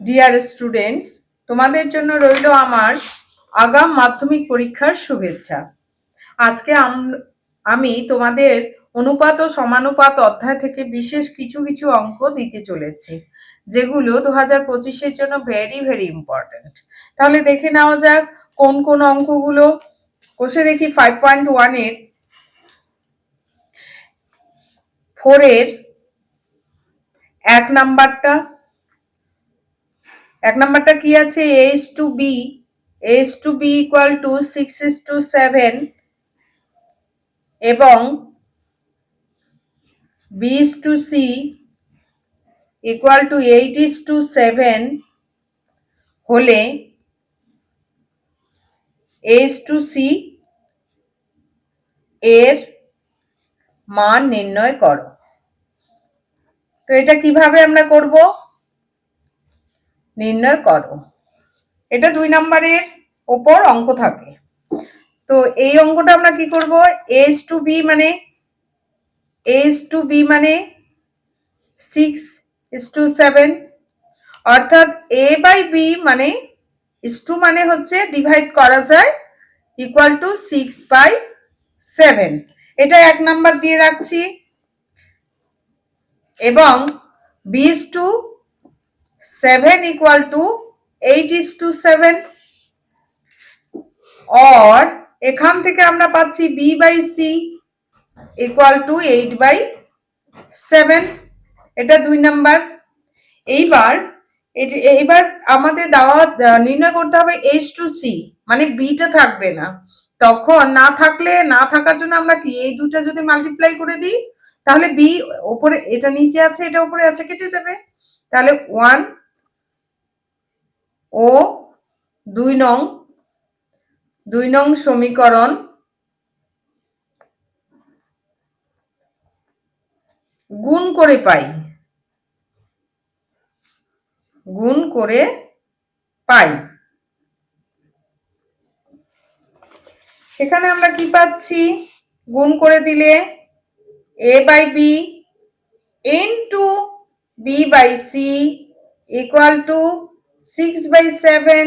Dear students তোমাদের জন্য রইল আমার আগাম মাধ্যমিক পরীক্ষার শুভেচ্ছা। আজকে আম- তোমাদের অনুপাত ও সমানুপাত অধ্যায় থেকে বিশেষ কিছু কিছু অঙ্ক দিতে চলেছি, যেগুলো দু হাজার পঁচিশের জন্য ভেরি ভেরি ইম্পর্ট্যান্ট তাহলে দেখে নেওয়া যাক কোন কোন অঙ্কগুলো। কোষে দেখি ফাইভ পয়েন্ট ওয়ানের ফোরের এক নাম্বারটা এক নাম্বারটা কি আছে? H to B H to B equal to six is to seven এবং B to C equal to eight is to seven হলে এইচ টু সি এর মান নির্ণয় করো। তো এটা কীভাবে আমরা করব? নির্ণয় করো। এটা দুই নম্বরের ওপর অঙ্ক থাকে। তো এই অঙ্কটা আমরা কি করব? এস টু বি মানে এস টু বি মানে সিক্স ইস টু সেভেন অর্থাৎ এ বাই বি মানে ইস টু মানে হচ্ছে ডিভাইড করা যায় equal to six by seven এটা এক নাম্বার দিয়ে রাখছি। এবং B is to seven equal to eight is to seven or এখান থেকে আমরা পাচ্ছি B by C equal to eight by seven এটা দুই নাম্বার এইবার এইবার আমাদের দেওয়া নির্ণয় করতে হবে এইচ টু সি মানে বিটা থাকবে না। তখন না থাকলে, না থাকার জন্য আমরা কি, এই দুটা যদি মাল্টিপ্লাই করে দিই, তাহলে বি ওপরে, এটা নিচে আছে, এটা উপরে আছে, কেটে যাবে। তাহলে ওয়ান ও দুই নং দুই নং সমীকরণ গুণ করে পাই। গুণ করে পাই। সেখানে আমরা কি পাচ্ছি? গুণ করে দিলে A by B into B by C equal to six by seven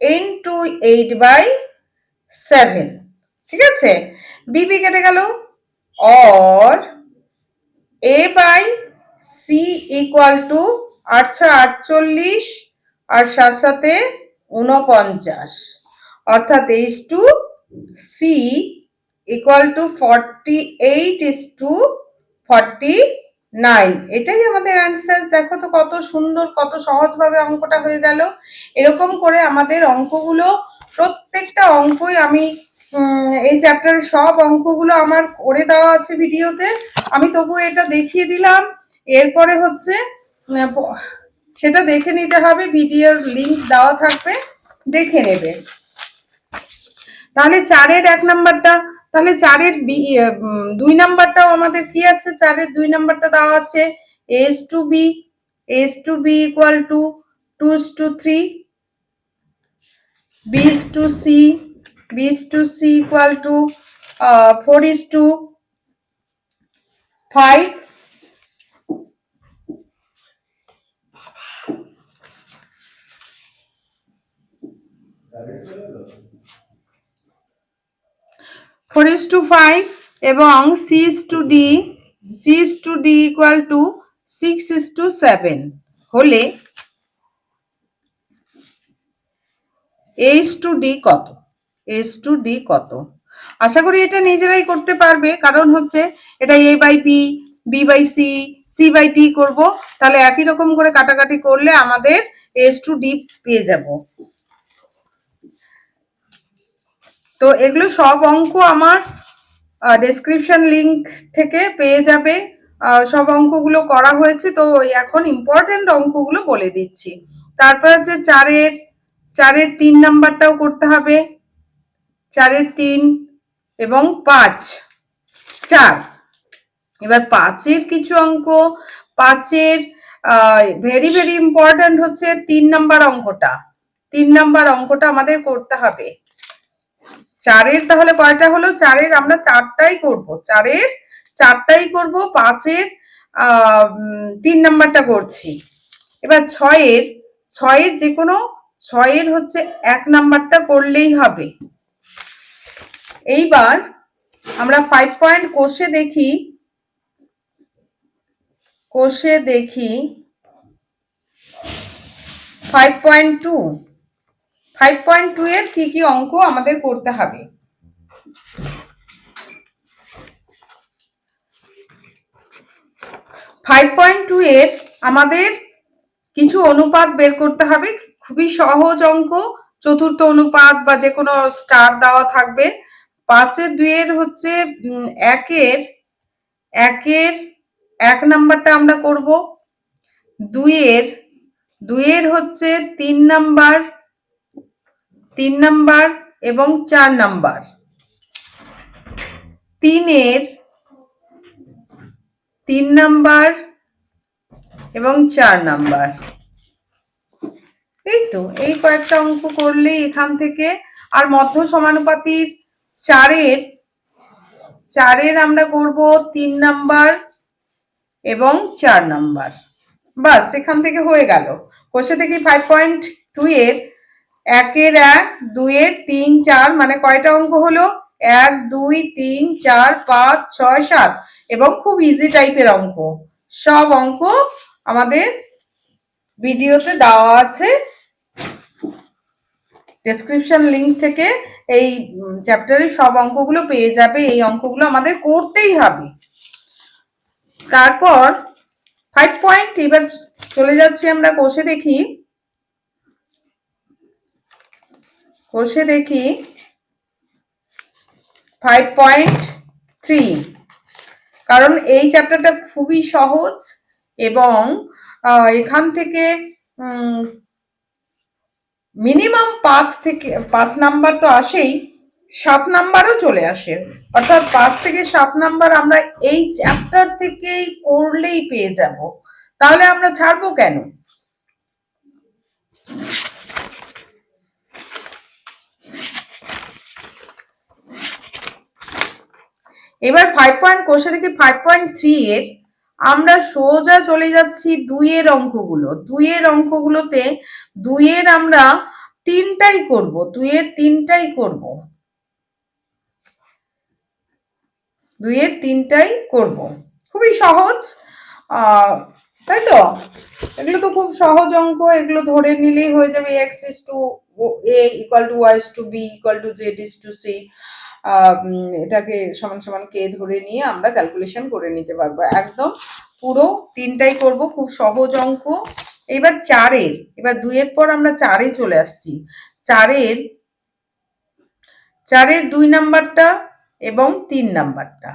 into eight by seven ঠিক আছে? বিবি কেটে গেল। Or A by C equal to আটশো আটচল্লিশ আর সাত সাথে উনপঞ্চাশ অর্থাৎ H to C equal to forty eight is to forty nine এটাই আমাদের অ্যান্সার দেখো তো কত সুন্দর, কত সহজভাবে অঙ্কটা হয়ে গেল। এরকম করে আমাদের অঙ্কগুলো, প্রত্যেকটা অঙ্কই আমি এই চ্যাপ্টারের সব অঙ্কগুলো আমার করে দেওয়া আছে ভিডিওতে। আমি তবু এটা দেখিয়ে দিলাম। এরপরে হচ্ছে সেটা দেখে নিতে হবে। ভিডিওর লিংক দেওয়া থাকবে, দেখে নেবে। তাহলে চারের এক নাম্বারটা তাহলে চারের দুই নাম্বারটাও আমাদের কি আছে? চারের দুই নাম্বারটা দেওয়া আছে। S to B S to B equal to two to three B is to C B is to C equal to four is to five four is to five এবং C is to D C is to D equal to six is to seven হলে H to D কত? H to D কত? আশা করি এটা নিজেরাই করতে পারবে। কারণ হচ্ছে এটা A by B B by C C by T করব। তাহলে একই রকম করে কাটাকাটি করলে আমাদের এইচ টু ডি পেয়ে যাব। তো এগুলো সব অঙ্ক আমার ডেসক্রিপশন লিংক থেকে পেয়ে যাবে। সব অঙ্কগুলো করা হয়েছে, তো এখন ইম্পর্টেন্ট অঙ্কগুলো বলে দিচ্ছি। তারপর হচ্ছে চারের চারের তিন নাম্বারটাও করতে হবে। চারের তিন এবং পাঁচ। চার। এবার পাঁচের কিছু অঙ্ক। পাঁচের ভেরি ভেরি ইম্পর্ট্যান্ট হচ্ছে তিন নাম্বার অঙ্কটা। তিন নাম্বার অঙ্কটা আমাদের করতে হবে। চারের তাহলে কয়টা হলো? চারের আমরা চারটাই করব। চারের, চারটাই করব, পাঁচের তিন নাম্বারটা করছি। এবার ছয়ের ছয়ের যে কোনো ছয়ের হচ্ছে এক নাম্বারটা করলেই হবে। এইবার আমরা ফাইভ পয়েন্ট কোষে দেখি কোষে দেখি five point two five point two এর কি কি অঙ্ক আমাদের করতে হবে? ফাইভ পয়েন্ট টু এর আমাদের কিছু অনুপাত বের করতে হবে। খুবই সহজ অঙ্ক। চতুর্থ অনুপাত বা যে কোনো স্টার দেওয়া থাকবে। পাঁচের দুইয়ের হচ্ছে একের একের এক নাম্বারটা আমরা করব। দুইয়ের দুইয়ের হচ্ছে তিন নাম্বার তিন নাম্বার এবং চার নাম্বার। তিনের তিন নাম্বার এবং চার নাম্বার। এই তো, এই কয়েকটা অঙ্ক করলেই এখান থেকে আর মধ্য সমানুপাতির চারের চারের আমরা করব তিন নাম্বার এবং চার নাম্বার। বাস, এখান থেকে হয়ে গেল। কোষে থেকে ফাইভ পয়েন্ট টু এর একের এক, দুইয়ের তিন, চার মানে কয়টা অঙ্ক হলো? এক, দুই, তিন, চার, পাঁচ, ছয়, সাত। এবং খুব ইজি টাইপের অঙ্ক। সব অঙ্ক আমাদের ভিডিওতে দেওয়া আছে। ডেসক্রিপশন লিঙ্ক থেকে এই চ্যাপ্টারের সব অঙ্কগুলো পেয়ে যাবে। এই অঙ্কগুলো আমাদের করতেই হবে। তারপর ফাইভ পয়েন্ট এবার চলে যাচ্ছি আমরা কোষে দেখি। কোষে দেখি ফাইভ পয়েন্ট থ্রি কারণ এই চ্যাপ্টারটা খুবই সহজ এবং এখান থেকে মিনিমাম পাঁচ থেকে, পাঁচ নাম্বার তো আসেই, সাত নাম্বারও চলে আসে। অর্থাৎ পাঁচ থেকে সাত নাম্বার আমরা এই চ্যাপ্টার থেকেই করলেই পেয়ে যাব। তাহলে আমরা ছাড়বো কেন? এবার ফাইভ পয়েন্ট কোষে দেখি ফাইভ পয়েন্ট থ্রি এর আমরা সোজা চলে যাচ্ছি দুইয়ের অঙ্কগুলো। দুইয়ের অঙ্কগুলোতে দুইয়ের আমরা তিনটাই করব, দুইয়ের তিনটাই করব। দুইয়ের তিনটাই করব। খুবই সহজ। তাই তো? এগুলো তো খুব সহজ অঙ্ক, এগুলো ধরে নিলেই হয়ে যাবে X is to A equal to Y to B equal to Z is to C এটাকে সমান সমান কে ধরে নিয়ে আমরা ক্যালকুলেশন করে নিতে পারব। একদম পুরো তিনটাই করব, খুব সহজ অঙ্ক। এবার চারের, এবার দুইয়ের পর আমরা চারে চলে আসছি। চারের চারের দুই নাম্বারটা এবং তিন নাম্বারটা।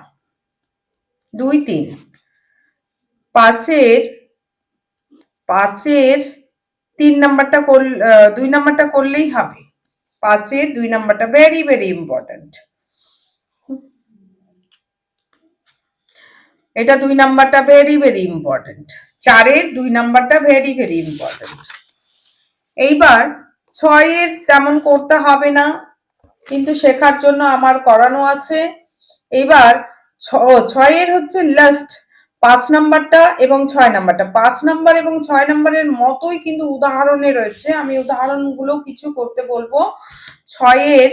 দুই, তিন। পাঁচের পাঁচের তিন নাম্বারটা করল দুই নাম্বারটা করলেই হবে। পাঁচের দুই নাম্বারটা ভেরি ভেরি ইম্পর্ট্যান্ট এটা দুই নাম্বারটা ভেরি ভেরি ইম্পর্ট্যান্ট চারের দুই নাম্বারটা ভেরি ভেরি ইম্পর্ট্যান্ট এইবার ছয়ের তেমন করতে হবে না, কিন্তু শেখার জন্য আমার করানো আছে। এবার ছয়ের হচ্ছে লাস্ট পাঁচ নাম্বারটা এবং ছয় নাম্বারটা। পাঁচ নাম্বার এবং ছয় নাম্বারের মতোই কিন্তু উদাহরণে রয়েছে। আমি উদাহরণগুলো কিছু করতে বলব। ছয়ের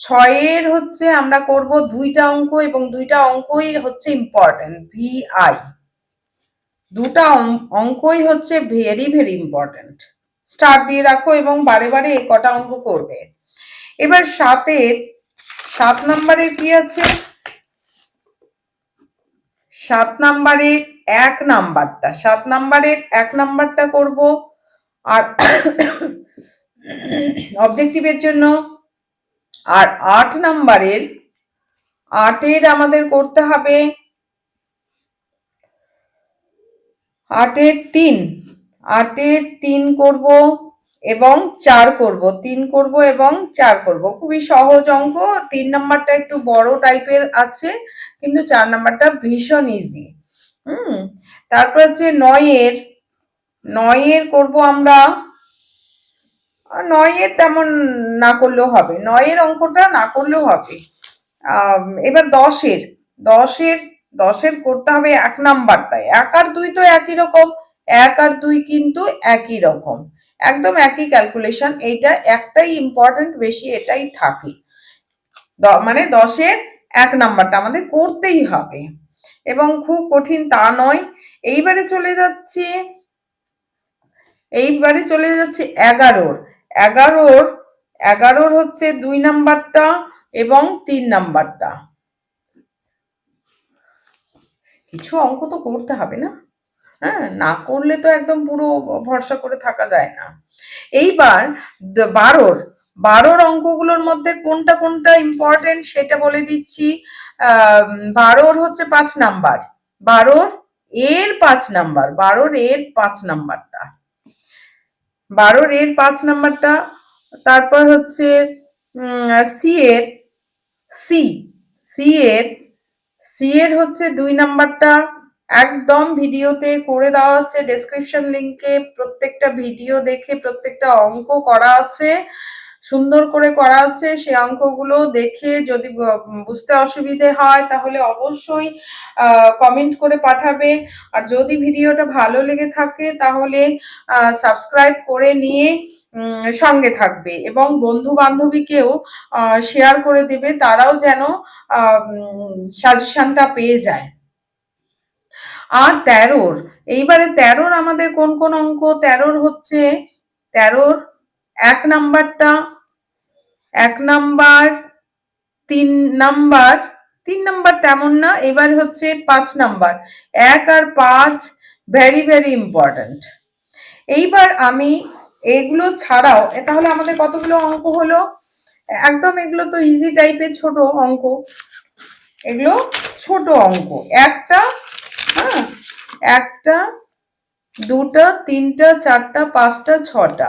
ছয়ের হচ্ছে আমরা করব দুইটা অঙ্ক এবং দুইটা অঙ্কই হচ্ছে ইম্পর্টেন্ট ভি আই দুটা অঙ্কই হচ্ছে ভেরি ভেরি ইম্পর্টেন্ট স্টার দিয়ে রাখো এবং বারে বারে এই কটা অঙ্ক করবে। এবার সাতের, সাত নাম্বারের কি আছে? সাত নাম্বারের এক নাম্বারটা, সাত নাম্বারে এক নাম্বারটা করব। আর অবজেক্টিভের জন্য আর আট নাম্বারের আটের আমাদের করতে হবে। আটের তিন আটের তিন করব এবং চার করব। তিন করব এবং চার করব। খুবই সহজ অঙ্ক। তিন নাম্বারটা একটু বড় টাইপের আছে, কিন্তু চার নাম্বারটা ভীষণ ইজি হুম, তারপর হচ্ছে নয়ের নয়ের করব আমরা নয়ের তেমন না করলেও হবে। নয়ের অঙ্কটা না করলেও হবে। এবার দশের। দশের দশের করতে হবে এক নাম্বারটায়। এক আর দুই তো একই রকম। এক আর দুই কিন্তু একই রকম। একদম একই ক্যালকুলেশন এইটা একটাই ইম্পর্টেন্ট বেশি, এটাই থাকে। মানে দশের এক নাম্বারটা আমাদের করতেই হবে। এবং খুব কঠিন তা নয়। এইবারে চলে যাচ্ছে, এইবারে চলে যাচ্ছে এগারোর। এগারোর এগারোর হচ্ছে দুই নাম্বারটা এবং তিন নাম্বারটা। কিছু অঙ্ক তো করতে হবে না? হ্যাঁ না করলে তো একদম পুরো ভরসা করে থাকা যায় না। এইবার বারোর বারোর অঙ্কগুলোর মধ্যে কোনটা কোনটা ইম্পর্টেন্ট সেটা বলে দিচ্ছি। বারোর হচ্ছে পাঁচ নাম্বার, বারোর এর পাঁচ নাম্বার, বারোর এর পাঁচ নাম্বারটা। বারোর এর পাঁচ নাম্বারটা, তারপর হচ্ছে সি এর, সি সি এর সি এর হচ্ছে দুই নাম্বারটা একদম ভিডিওতে করে দেওয়া আছে ডেসক্রিপশন লিঙ্কে প্রত্যেকটা ভিডিও দেখে প্রত্যেকটা অঙ্ক করা আছে। সুন্দর করে করা আছে। সেই অঙ্কগুলো দেখে যদি বুঝতে অসুবিধে হয় তাহলে অবশ্যই কমেন্ট করে পাঠাবে। আর যদি ভিডিওটা ভালো লেগে থাকে তাহলে সাবস্ক্রাইব করে নিয়ে সঙ্গে থাকবে। এবং বন্ধু বান্ধবীকেও শেয়ার করে দেবে। তারাও যেন সাজেশনটা পেয়ে যায়। আর তেরোর, এইবারে তেরোর আমাদের কোন কোন অঙ্ক? তেরোর হচ্ছে, তেরোর এক নাম্বারটা, এক নাম্বার, তিন নাম্বার তিন নাম্বার তেমন না, এবার হচ্ছে পাঁচ নাম্বার। এক আর পাঁচ ভেরি ভেরি ইম্পর্ট্যান্ট এইবার আমি এগুলো ছাড়াও তাহলে আমাদের কতগুলো অঙ্ক হলো? একদম এগুলো তো ইজি টাইপের ছোট অঙ্ক। এগুলো ছোট অঙ্ক। একটা হ্যাঁ একটা, দুটা, তিনটা, চারটা, পাঁচটা, ছটা।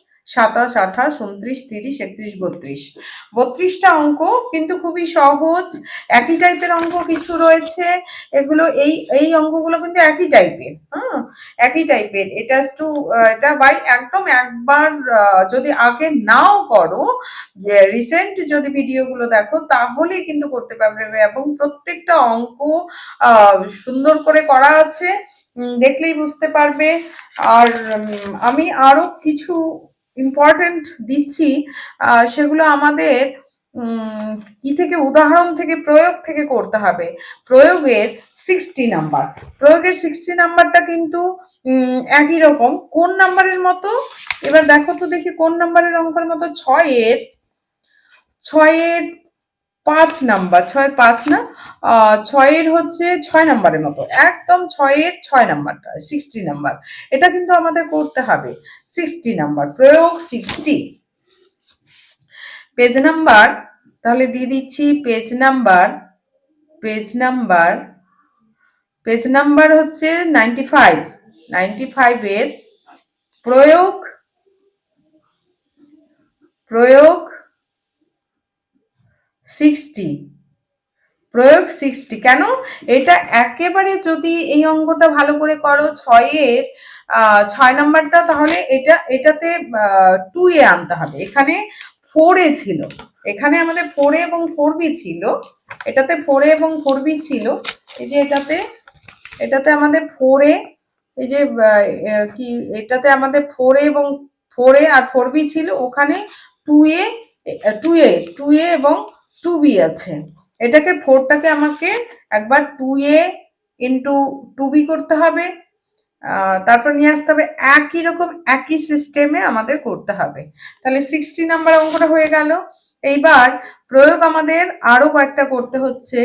সাতাশ, আঠাশ, উনত্রিশ, তিরিশ, একত্রিশ, বত্রিশ। বত্রিশটা অঙ্ক কিন্তু খুবই সহজ। একই টাইপের অঙ্ক কিছু রয়েছে। এগুলো এই এই অঙ্কগুলো কিন্তু একই টাইপের হ্যাঁ? একই টাইপের এটা টু এটা বাই একদম একবার যদি আগে নাও করো রিসেন্ট যদি ভিডিওগুলো দেখো, তাহলে কিন্তু করতে পারবে এবং প্রত্যেকটা অঙ্ক সুন্দর করে করা আছে। দেখলেই বুঝতে পারবে। আর আমি আরও কিছু ইম্পর্টেন্ট দিচ্ছি সেগুলো আমাদের কি থেকে, উদাহরণ থেকে, প্রয়োগ থেকে করতে হবে। প্রয়োগের সিক্সটি নাম্বার প্রয়োগের সিক্সটি নাম্বারটা কিন্তু একই রকম। কোন নাম্বারের মতো? এবার দেখো তো দেখি কোন নাম্বারের অঙ্কের মতো? ছয়ের ছয়ের পাঁচ নাম্বার ছয়ের পাঁচ না? ছয়ের হচ্ছে ছয় নাম্বারের মতো। একদম ছয়ের ছয় নাম্বারটা সিক্সটি নাম্বার। এটা কিন্তু আমাদের করতে হবে। সিক্সটি নাম্বার, প্রয়োগ সিক্সটি পেজ নাম্বার, তাহলে দিয়ে দিচ্ছি page number page number page number হচ্ছে নাইনটি ফাইভ নাইনটি ফাইভের প্রয়োগ প্রয়োগ সিক্সটি। প্রয়োগ সিক্সটি। কেন? এটা একেবারে যদি এই অঙ্কটা ভালো করে করো, ছয়ের ছয় নাম্বারটা, তাহলে এটা, এটাতে টু এ আনতে হবে। এখানে ফোর এ ছিল। এখানে আমাদের ফোর এবং ফোর বি ছিল। এটাতে ফোর এবং ফোর বি ছিল। এই যে এটাতে এটাতে আমাদের ফোর এ এই যে কি, এটাতে আমাদের ফোর এবং ফোর এ আর ফোর বি ছিল। ওখানে two A two A two A এবং টু বি আছে। এটাকে ফোরটাকে আমাকে একবার two A into two B করতে হবে। তারপর নিয়ে আসতে হবে একই রকম, একই সিস্টেমে আমাদের করতে হবে। তাহলে সিক্সটি নাম্বার অঙ্কটা হয়ে গেল। এইবার প্রয়োগ আমাদের আরও কয়েকটা করতে হচ্ছে।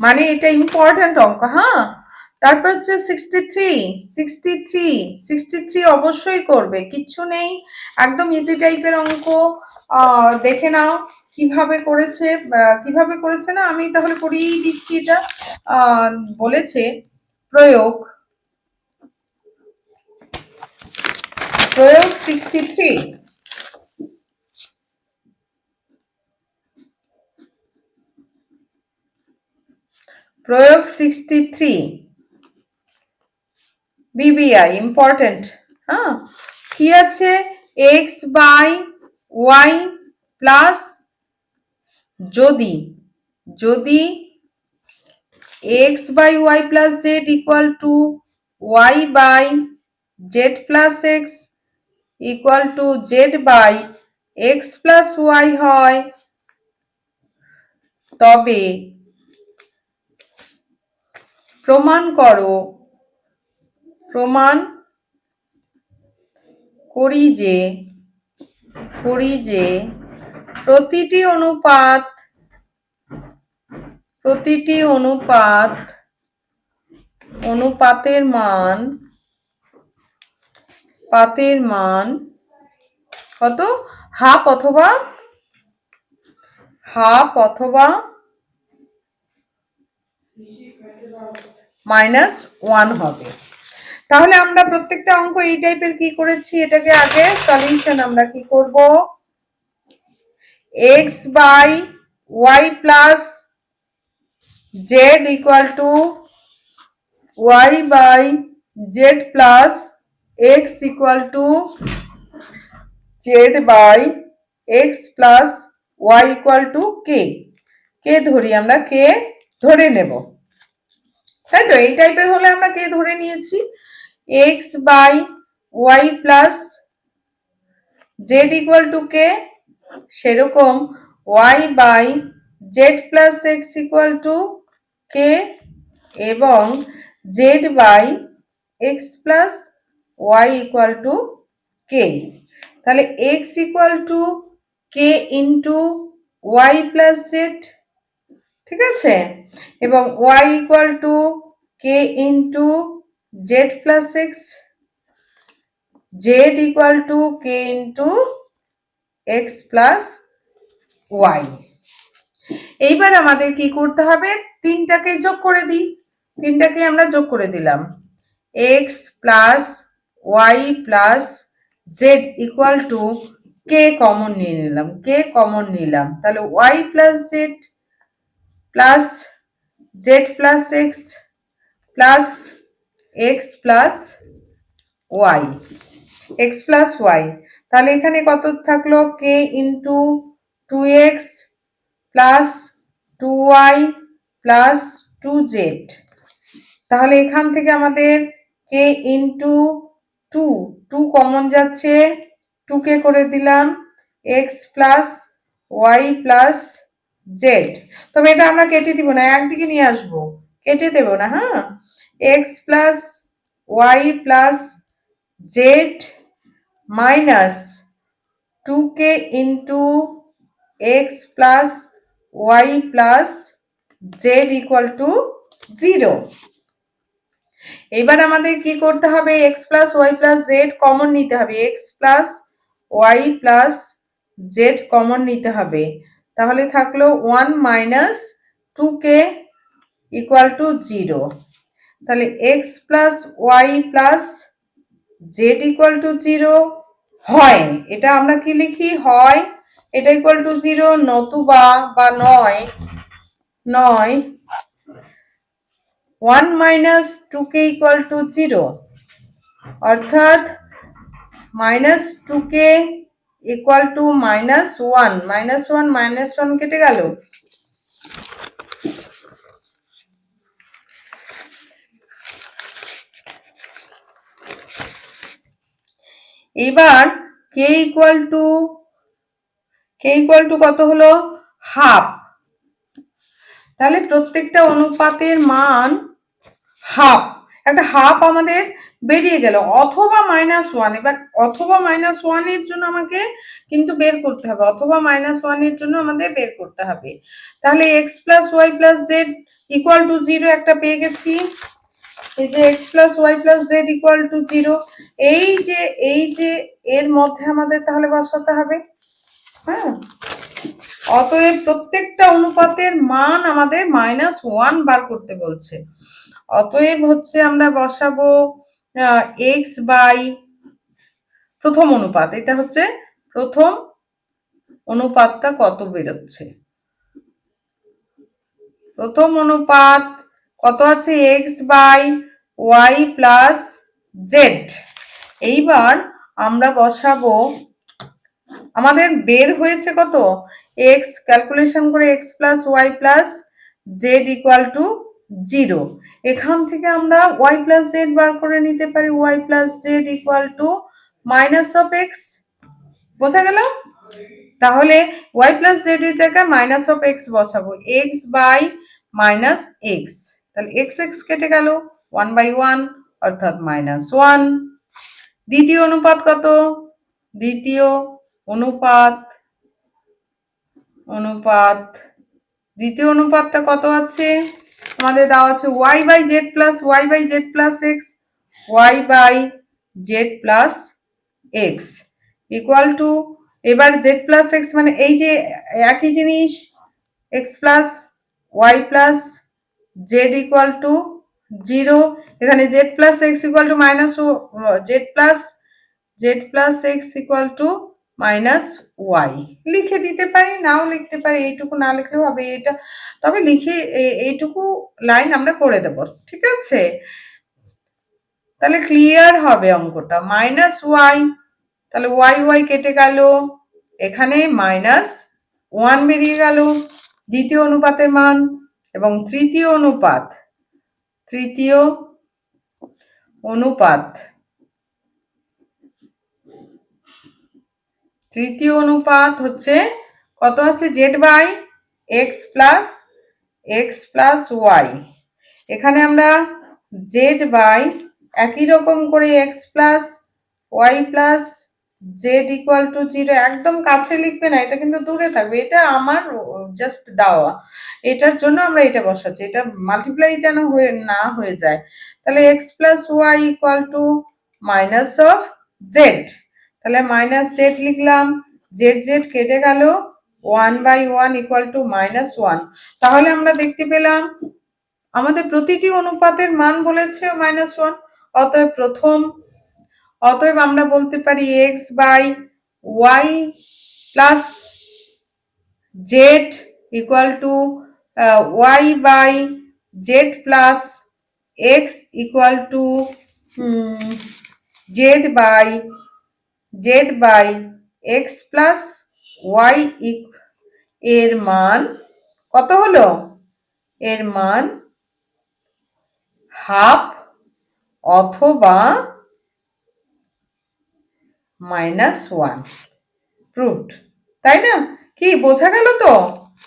মানে এটা ইম্পর্ট্যান্ট অঙ্ক হ্যাঁ? তারপর হচ্ছে sixty three sixty three sixty three অবশ্যই করবে, কিচ্ছু নেই, একদম ইজি টাইপের অঙ্ক দেখে নাও কীভাবে করেছে কীভাবে করেছে না, আমি তাহলে করিয়েই দিচ্ছি এটা বলেছে, প্রয়োগ প্রয়োগ সিক্সটি থ্রি প্রয়োগ সিক্সটি থ্রি বিবিআই ইম্পর্টেন্ট হ্যাঁ? কি আছে? এক্স বাই ওয়াই প্লাস যদি যদি X by Y plus Z equal to Y by Z plus X equal to Z by X plus Y হয়, তবে প্রমাণ করো প্রমাণ করি যে করি যে প্রতিটি অনুপাত প্রতিটি অনুপাত অনুপাতের মান, পাতের মান কত? হাফ অথবা হাফ অথবা মাইনাস ওয়ান হবে। তাহলে আমরা প্রত্যেকটা অঙ্ক এই টাইপের কি করেছি? এটাকে আগে সলিউশন আমরা কি করব? X by Y plus Z equal to Y by Z plus X equal to Z by X plus Y equal to K K ধরি আমরা কে ধরে নেব। তাই তো? এই টাইপের হলে আমরা কে ধরে নিয়েছি। X by Y plus Z equal to K সেরকম Y by Z plus X equal to K এবং Z by X plus Y equal to K তাহলে X equal to K into Y plus Z ঠিক আছে? এবং Y equal to K into Z plus X Z equal to K into X plus Y এইবার আমাদের কি করতে হবে? তিনটাকে যোগ করে দিই। তিনটাকে আমরা যোগ করে দিলাম। X plus Y plus Z equal to K common নিয়ে নিলাম। কে কমন নিলাম। তাহলে Y plus Z plus Z plus X plus X plus Y X plus Y তাহলে এখানে কত থাকল? K into two X plus two Y plus two Z তাহলে এখান থেকে আমাদের K into two two common যাচ্ছে। টু কে করে দিলাম X plus Y plus Z তবে এটা আমরা কেটে দিব না, একদিকে নিয়ে আসব। কেটে দেব না হ্যাঁ? X plus Y plus Z minus two K into X plus Y plus Z equal to zero এবার আমাদের কি করতে হবে? X plus Y plus Z common নিতে হবে। X plus Y plus Z common নিতে হবে। তাহলে থাকল one minus two K equal to zero তাহলে X plus Y plus Z equal to zero হয়। এটা আমরা কি লিখি? হয়। এটা ইকুয়াল টু জিরো নতুবা বা নয় নয় one minus two k equal to zero অর্থাৎ minus two k equal to minus one minus one minus one কেটে গেল। এবার k equal to k equal to কত হলো? হাফ তাহলে প্রত্যেকটা অনুপাতের মান হাফ একটা হাফ আমাদের বেরিয়ে গেল। অথবা মাইনাস ওয়ান এবার অথবা মাইনাস ওয়ানের জন্য আমাকে কিন্তু বের করতে হবে। অথবা মাইনাস ওয়ানের জন্য আমাদের বের করতে হবে। তাহলে x plus y plus z equal to zero একটা পেয়ে গেছি। এই যে x plus y plus z equal to zero এই যে এই যে এর মধ্যে আমাদের তাহলে বসাতে হবে হ্যাঁ? অতএব প্রত্যেকটা অনুপাতের মান আমাদের মাইনাস ওয়ান বার করতে বলছে। অতএব হচ্ছে আমরা বসাবো এক্স বাই প্রথম অনুপাত। এটা হচ্ছে প্রথম অনুপাতটা কত বেরোচ্ছে? প্রথম অনুপাত কত আছে? X by y plus z এইবার আমরা বসাবো, আমাদের বের হয়েছে কত? এক্স ক্যালকুলেশন করে x plus y plus z equal to zero এখান থেকে আমরা ওয়াই প্লাস জেড বার করে নিতে পারি y plus z equal to minus of x বোঝা গেল? তাহলে ওয়াই প্লাস জেড এর জায়গায় মাইনাস অফ এক্স বসাবো এক্স বাই মাইনাস এক্স তাহলে এক্স এক্স কেটে গেল ওয়ান বাই ওয়ান অর্থাৎ মাইনাস ওয়ান দ্বিতীয় অনুপাত কত? দ্বিতীয় অনুপাত অনুপাত, দ্বিতীয় অনুপাতটা কত আছে? আমাদের দেওয়া আছে y by z plus y by z plus x y by z plus x equal to এবার জেড প্লাস এক্স মানে এই যে একই জিনিস x plus y plus z equal to zero এখানে z plus x equal to minus z plus z plus x equal to minus y লিখে দিতে পারি, নাও লিখতে পারি, এইটুকু না লিখলেও হবে এটা তবে লিখে এইটুকু লাইন আমরা করে দেব, ঠিক আছে? তাহলে ক্লিয়ার হবে অঙ্কটা মাইনাস ওয়াই তাহলে ওয়াই ওয়াই কেটে গেল, এখানে মাইনাস ওয়ান বেরিয়ে গেল, দ্বিতীয় অনুপাতের মান এবং তৃতীয় অনুপাত তৃতীয় অনুপাত তৃতীয় অনুপাত হচ্ছে কত আছে? Z by x plus x plus y এখানে আমরা জেড বাই একই রকম করে x plus y plus z equal to zero একদম কাছে লিখবে না, এটা কিন্তু দূরে থাকবে, এটা আমার জাস্ট দেওয়া। এটার জন্য আমরা এটা বসাচ্ছি, এটা মাল্টিপ্লাই যেন হয়ে, না হয়ে যায়। তাহলে x plus y equal to minus of z তাহলে মাইনাস জেড লিখলাম জেড জেড কেটে গেল one by one equal to minus one তাহলে আমরা দেখতে পেলাম, আমাদের প্রতিটি অনুপাতের মান বলেছে মাইনাস ওয়ান অতএব প্রথম অতএব আমরা বলতে পারি x by y plus z equal to y by z plus x equal to z by z by x plus y এর মান কত হলো? এর মান হাফ অথবা মাইনাস ওয়ান। প্রুফড তাই না? কি, বোঝা গেল তো?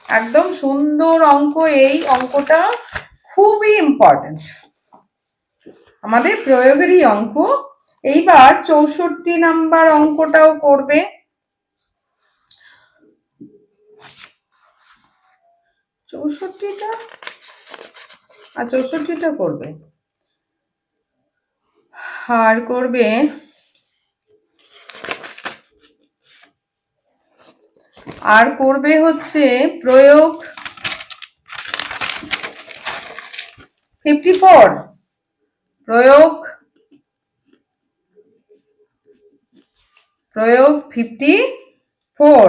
একদম সুন্দর অঙ্ক, এই অঙ্কটা খুবই ইম্পর্ট্যান্ট আমাদের প্রয়োগেরই অঙ্ক। এইবার চৌষট্টি নাম্বার অঙ্কটাও করবে। চৌষট্টিটা? আর চৌষট্টিটা করবে। আর করবে আর করবে হচ্ছে প্রয়োগ ফিফটি ফোর প্রয়োগ প্রয়োগ ফিফটি ফোর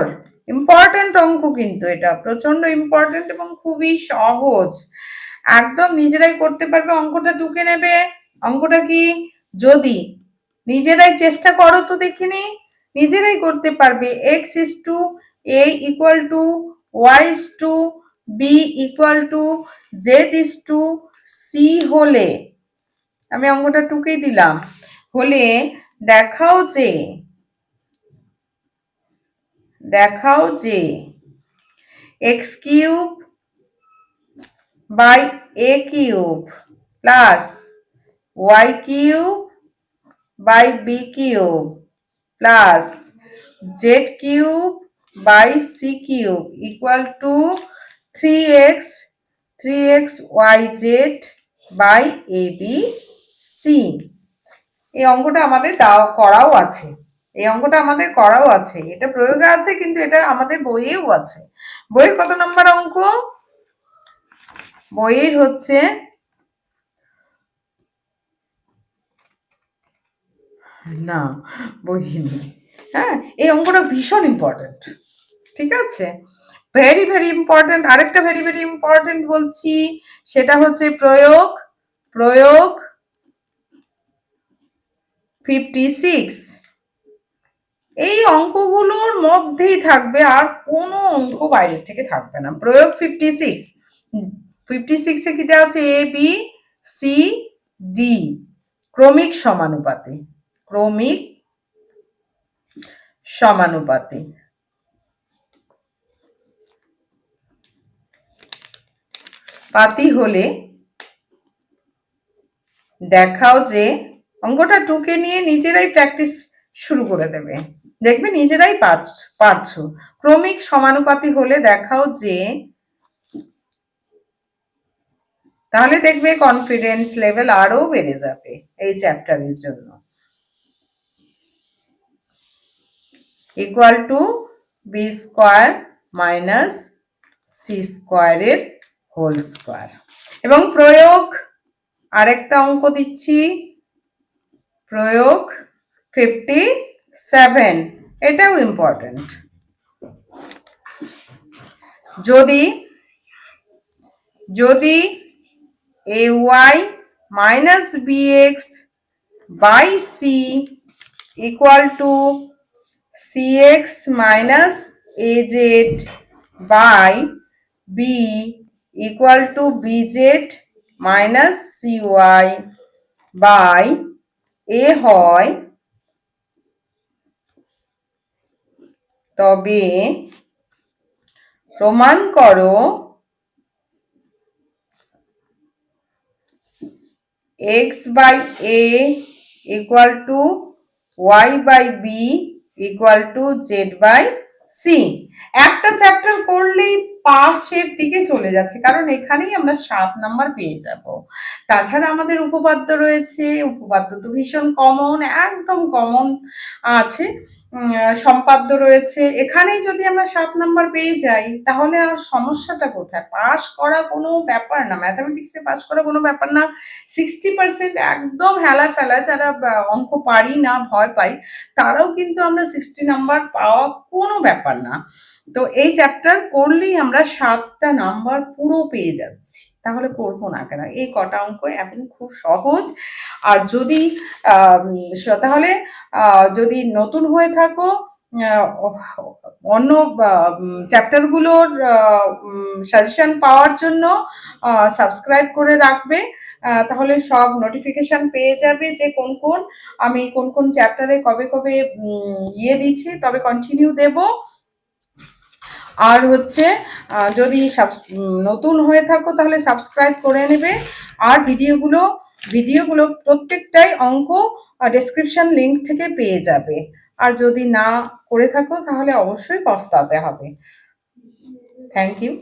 ইম্পর্টেন্ট অঙ্ক কিন্তু এটা প্রচণ্ড ইম্পর্টেন্ট এবং খুবই সহজ। একদম নিজেরাই করতে পারবে, অঙ্কটা টুকে নেবে। অঙ্কটা কি? যদি নিজেরাই চেষ্টা করো তো দেখিনি, নিজেরাই করতে পারবে। X is to a equal to y is to b equal to z is to c হলে, আমি অঙ্কটা টুকেই দিলাম, হলে দেখাও যে দেখাও যে x cube by a cube plus y cube by b cube plus z cube x, three x y z by a b c. এই অঙ্কটা আমাদের দাও, করাও আছে। এই অঙ্কটা আমাদের করাও আছে। এটা প্রয়োগে আছে, কিন্তু এটা আমাদের বইয়েও আছে। বইয়ের কত নম্বর অঙ্ক? বইয়ের হচ্ছে না বই হ্যাঁ এই অঙ্কটা ভীষণ ইম্পর্ট্যান্ট ঠিক আছে? ভেরি ভেরি ইম্পর্ট্যান্ট আরেকটা ভেরি ভেরি ইম্পর্ট্যান্ট বলছি, সেটা হচ্ছে প্রয়োগ প্রয়োগ ফিফটি সিক্স এই অঙ্কগুলোর মধ্যেই থাকবে, আর কোনো অঙ্ক বাইরের থেকে থাকবে না। প্রয়োগ ফিফটি সিক্স ফিফটি সিক্সে কি দেওয়া আছে? এ বি সি ডি ক্রমিক সমানুপাতে। ক্রমিক সমানুপাতে। পাতি হলে দেখাও যে অঙ্কটা টুকে নিয়ে নিজেরাই প্র্যাকটিস শুরু করে দেবে। দেখবে নিজেরাই পারছ- পারছ। ক্রমিক সমানুপাতি হলে দেখাও যে তাহলে দেখবে কনফিডেন্স লেভেল আরও বেড়ে যাবে এই চ্যাপ্টারের জন্য। Equal to b square minus c স্কোয়ারের হোল স্কোয়ার। এবং প্রয়োগ আরেকটা অঙ্ক দিচ্ছি। প্রয়োগ ফিফটি সেভেন এটাও ইম্পর্টেন্ট যদি যদি a y minus b x by c equal to c x minus a z by b equal to b z minus c y by a হয়, তবে প্রমাণ করো x by a equal to y by b equal to z by c একটা chapter করলেই পাশের দিকে চলে যাচ্ছে, কারণ এখানেই আমরা সাত নাম্বার পেয়ে যাব। তাছাড়া আমাদের উপপাদ্য রয়েছে, উপপাদ্য তো ভীষণ কমন একদম কমন আছে। সম্পাদ্য রয়েছে। এখানেই যদি আমরা সাত নাম্বার পেয়ে যাই, তাহলে আর সমস্যাটা কোথায়? পাস করা কোনো ব্যাপার না। ম্যাথামেটিক্সে পাস করা কোনো ব্যাপার না। সিক্সটি পার্সেন্ট একদম হেলা ফেলা যারা অঙ্ক পারি না, ভয় পাই, তারাও কিন্তু আমরা সিক্সটি নাম্বার পাওয়া কোনো ব্যাপার না। তো এই চ্যাপ্টার করলেই আমরা সাতটা নাম্বার পুরো পেয়ে যাচ্ছি। তাহলে করব না কেন? এই কটা অঙ্ক এখন খুব সহজ। আর যদি তাহলে যদি নতুন হয়ে থাকো অন্য চ্যাপ্টারগুলোর সাজেশন পাওয়ার জন্য সাবস্ক্রাইব করে রাখবে। তাহলে সব নোটিফিকেশন পেয়ে যাবে যে কোন কোন, আমি কোন কোন চ্যাপ্টারে কবে কবে ইয়ে দিচ্ছি, তবে কন্টিনিউ দেব। আর হচ্ছে যদি নতুন হয়ে থাকো তাহলে সাবস্ক্রাইব করে নেবে। আর ভিডিওগুলো ভিডিওগুলো প্রত্যেকটাই অঙ্ক ডেসক্রিপশন লিঙ্ক থেকে পেয়ে যাবে। আর যদি না করে থাকো তাহলে অবশ্যই পস্তাতে হবে। Thank you